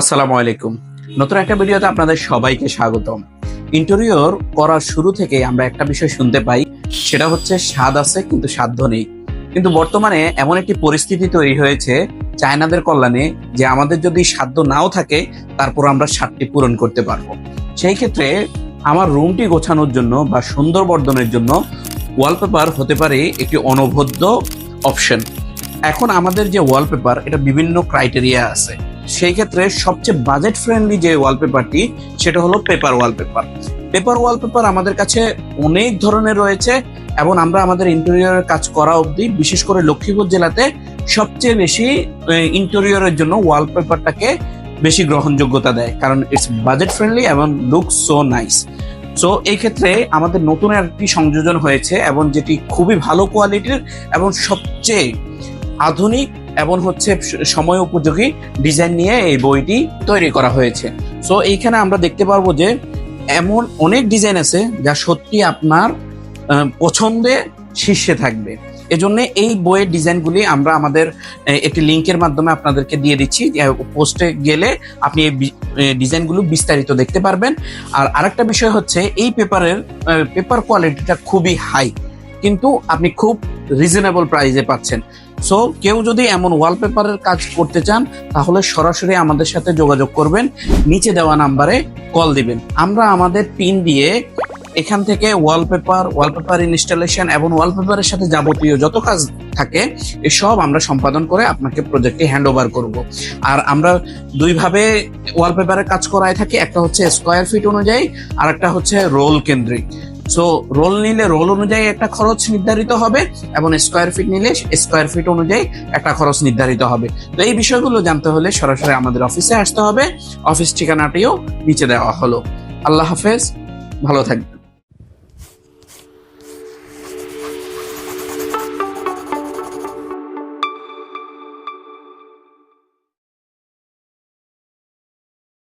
আসসালামু আলাইকুম। নতুন একটা ভিডিওতে আপনাদের সবাইকে স্বাগতম। ইন্টেরিয়র করার শুরু থেকে আমরা একটা বিষয় শুনতে পাই, সেটা হচ্ছে স্বাদ আছে কিন্তু সাধ্য নেই। কিন্তু বর্তমানে এমন একটি পরিস্থিতি তৈরি হয়েছে চায়নাদের কল্যাণে যে আমাদের যদি সাধ্য নাও থাকে, তারপর আমরা স্বাদটি পূরণ করতে পারব। সেই ক্ষেত্রে আমার রুমটি গোছানোর জন্য বা সুন্দর বর্ধনের জন্য ওয়ালপেপার হতে পারে একটি অনবদ্য অপশন এখন আমাদের যে ওয়ালপেপার এটা বিভিন্ন ক্রাইটেরিয়া আছে। সেই ক্ষেত্রে সবচেয়ে বাজেট ফ্রেন্ডলি যে ওয়ালপেপারটি সেটা হলো পেপার ওয়ালপেপার পেপার ওয়ালপেপার আমাদের কাছে অনেক ধরনের রয়েছে এবং আমরা আমাদের ইন্টেরিয়রের কাজ করা অবধি, বিশেষ করে লক্ষ্মীপুর জেলাতে সবচেয়ে বেশি ইন্টেরিয়রের জন্য ওয়ালপেপারটাকে বেশি গ্রহণযোগ্যতা দেয়। কারণ ইটস বাজেট ফ্রেন্ডলি এবং লুক সো নাইস সো এই ক্ষেত্রে আমাদের নতুন একটি সংযোজন হয়েছে এবং যেটি খুবই ভালো কোয়ালিটির এবং সবচেয়ে আধুনিক এবং হচ্ছে সময় উপযোগী ডিজাইন নিয়ে এই বইটি তৈরি করা হয়েছে। সো এইখানে আমরা দেখতে পারব যে এমন অনেক ডিজাইন আছে যা সত্যি আপনার পছন্দে শীর্ষে থাকবে। এজন্য এই বইয়ের ডিজাইনগুলি আমরা আমাদের একটি লিঙ্কের মাধ্যমে আপনাদেরকে দিয়ে দিচ্ছি। পোস্টে গেলে আপনি এই ডিজাইনগুলো বিস্তারিত দেখতে পারবেন। আর আরেকটা বিষয় হচ্ছে, এই পেপারের পেপার কোয়ালিটিটা খুবই হাই। কিন্তু আপনি খুব রিজনেবল প্রাইসে পাচ্ছেন। সো কেউ যদি এমন ওয়ালপেপারের কাজ করতে চান, তাহলে সরাসরি আমাদের সাথে যোগাযোগ করবেন। নিচে দেওয়া নাম্বারে কল দিবেন। আমরা আমাদের পিন দিয়ে এখান থেকে ওয়ালপেপার ওয়ালপেপার ইনস্টলেশন এবং ওয়ালপেপারের সাথে যাবতীয় যত কাজ থাকে এসব আমরা সম্পাদন করে আপনাকে প্রজেক্টে হ্যান্ড ওভার করব। আর আমরা দুইভাবে ওয়ালপেপারের কাজ করায় থাকি। একটা হচ্ছে স্কোয়ার ফিট অনুযায়ী আর একটা হচ্ছে রোল কেন্দ্রিক। সো রোল নিলে রোল অনুযায়ী একটা খরচ নির্ধারিত হবে এবং স্কোয়ার ফিট নিলে স্কোয়ার ফিট অনুযায়ী একটা খরচ নির্ধারিত হবে। তো এই বিষয়গুলো জানতে হলে সরাসরি আমাদের অফিসে আসতে হবে। অফিস ঠিকানাটিও নিচে দেওয়া হলো। আল্লাহ হাফেজ, ভালো থাকবেন।